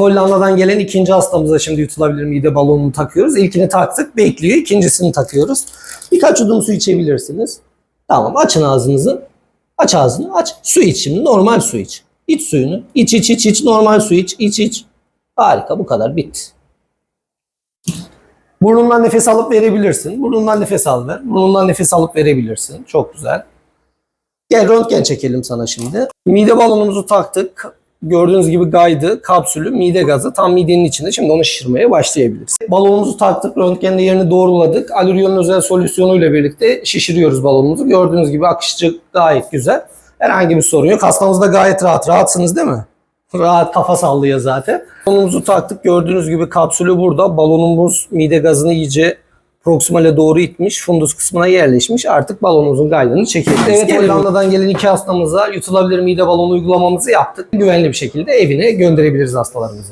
Hollanda'dan gelen ikinci hastamıza şimdi yutulabilir mide balonunu takıyoruz. İlkini taktık, bekliyor. İkincisini takıyoruz. Birkaç yudum su içebilirsiniz. Tamam, açın ağzınızı. Aç ağzını, aç. Su iç şimdi, normal su iç. İç suyunu. İç, iç, iç, iç. Normal su iç, iç, iç. Harika, bu kadar. Bitti. Burnundan nefes alıp verebilirsin. Burnundan nefes al ver. Burnundan nefes alıp verebilirsin. Çok güzel. Gel röntgen çekelim sana şimdi. Mide balonumuzu taktık. Gördüğünüz gibi gaydı. Kapsülü, mide gazı tam midenin içinde. Şimdi onu şişirmeye başlayabiliriz. Balonumuzu taktık. Röntgende yerini doğruladık. Alüriyonun özel solüsyonuyla birlikte şişiriyoruz balonumuzu. Gördüğünüz gibi akışçı gayet güzel. Herhangi bir sorun yok. Hastamız da gayet rahat. Rahatsınız değil mi? Rahat kafa sallıyor zaten. Balonumuzu taktık. Gördüğünüz gibi kapsülü burada. Balonumuz mide gazını iyice proksimale doğru itmiş. Fundus kısmına yerleşmiş. Artık balonumuzun gaydını çekebiliriz. Evet Hollanda'dan gelen iki hastamıza yutulabilir mide balonu uygulamamızı yaptık. Güvenli bir şekilde evine gönderebiliriz hastalarımızı.